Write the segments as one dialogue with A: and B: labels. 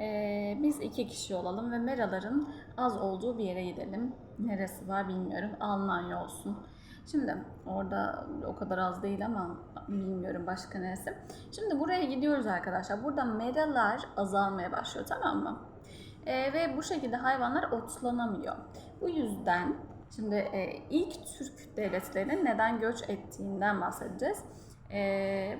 A: Ee, biz iki kişi olalım ve meraların az olduğu bir yere gidelim. Neresi var bilmiyorum. Almanya olsun. Şimdi orada o kadar az değil ama bilmiyorum başka neresi. Şimdi buraya gidiyoruz arkadaşlar. Burada meralar azalmaya başlıyor tamam mı? Ee, ve bu şekilde hayvanlar otlanamıyor. Bu yüzden şimdi e, ilk Türk devletlerinin neden göç ettiğinden bahsedeceğiz. Ee,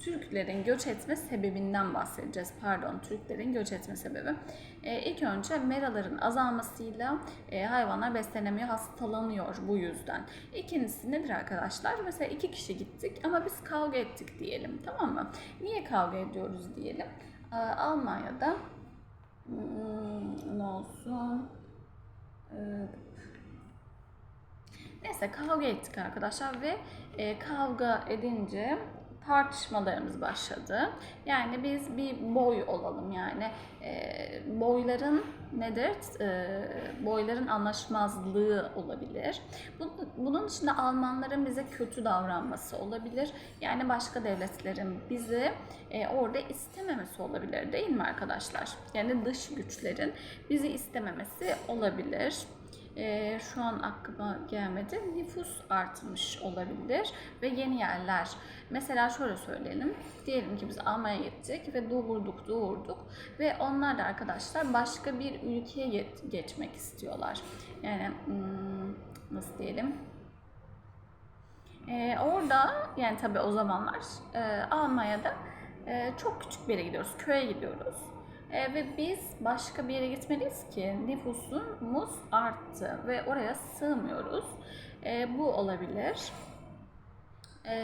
A: Türklerin göç etme sebebinden bahsedeceğiz. Pardon, Türklerin göç etme sebebi. Ee, ilk önce meraların azalmasıyla e, hayvanlar beslenemiyor, hastalanıyor bu yüzden. İkincisi nedir arkadaşlar? Mesela iki kişi gittik ama biz kavga ettik diyelim, tamam mı? Niye kavga ediyoruz diyelim? Ee, Almanya'da hmm, ne olsun? Ee, Neyse kavga ettik arkadaşlar ve e, kavga edince tartışmalarımız başladı. Yani biz bir boy olalım yani e, boyların nedir? E, boyların anlaşmazlığı olabilir. Bu- Bunun dışında Almanların bize kötü davranması olabilir. Yani başka devletlerin bizi e, orada istememesi olabilir değil mi arkadaşlar? Yani dış güçlerin bizi istememesi olabilir. Ee, şu an aklıma gelmedi. Nüfus artmış olabilir ve yeni yerler. Mesela şöyle söyleyelim. Diyelim ki biz Almanya'ya gittik ve doğurduk doğurduk ve onlar da arkadaşlar başka bir ülkeye ge- geçmek istiyorlar. Yani hmm, nasıl diyelim? Ee, orada yani tabii o zamanlar e, Almanya'da e, çok küçük bir yere gidiyoruz. Köye gidiyoruz. E, ve biz başka bir yere gitmeliyiz ki nüfusumuz arttı ve oraya sığmıyoruz. E, bu olabilir. E,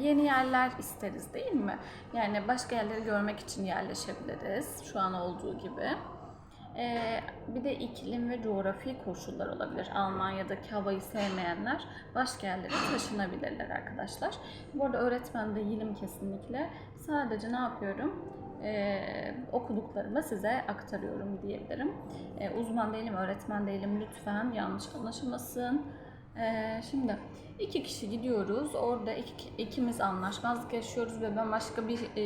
A: yeni yerler isteriz değil mi? Yani başka yerleri görmek için yerleşebiliriz şu an olduğu gibi. Ee, bir de iklim ve coğrafi koşullar olabilir. Almanya'daki havayı sevmeyenler başka yerlere taşınabilirler arkadaşlar. Bu arada öğretmen değilim kesinlikle. Sadece ne yapıyorum? Ee, okuduklarımı size aktarıyorum diyebilirim. Ee, uzman değilim, öğretmen değilim. Lütfen yanlış anlaşılmasın. Ee, şimdi iki kişi gidiyoruz. Orada iki, ikimiz anlaşmazlık yaşıyoruz ve ben başka bir e,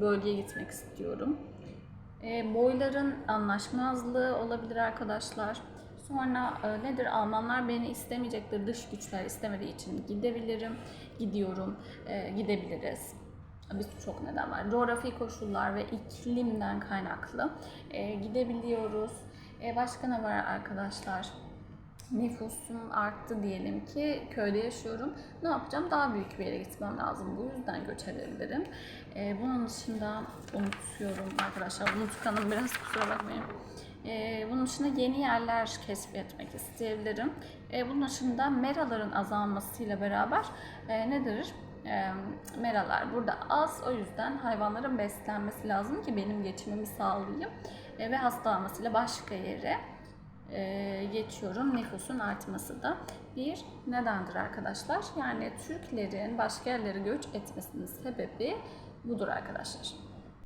A: bölgeye gitmek istiyorum. E, boyların anlaşmazlığı olabilir arkadaşlar. Sonra e, nedir Almanlar beni istemeyecektir, dış güçler istemediği için gidebilirim, gidiyorum, e, gidebiliriz. Bir çok neden var. Coğrafi koşullar ve iklimden kaynaklı e, gidebiliyoruz. E, başka ne var arkadaşlar? Nüfusum arttı diyelim ki köyde yaşıyorum. Ne yapacağım? Daha büyük bir yere gitmem lazım. Bu yüzden göç edebilirim. Ee, bunun dışında unutuyorum arkadaşlar. Unutkanım biraz kusura bakmayın. Ee, bunun dışında yeni yerler keşfetmek isteyebilirim. Ee, bunun dışında meraların azalmasıyla beraber e, nedir? E, meralar burada az. O yüzden hayvanların beslenmesi lazım ki benim geçimimi sağlayayım. E, ve hastalanmasıyla başka yere e, geçiyorum. Nüfusun artması da bir nedendir arkadaşlar. Yani Türklerin başka yerlere göç etmesinin sebebi budur arkadaşlar.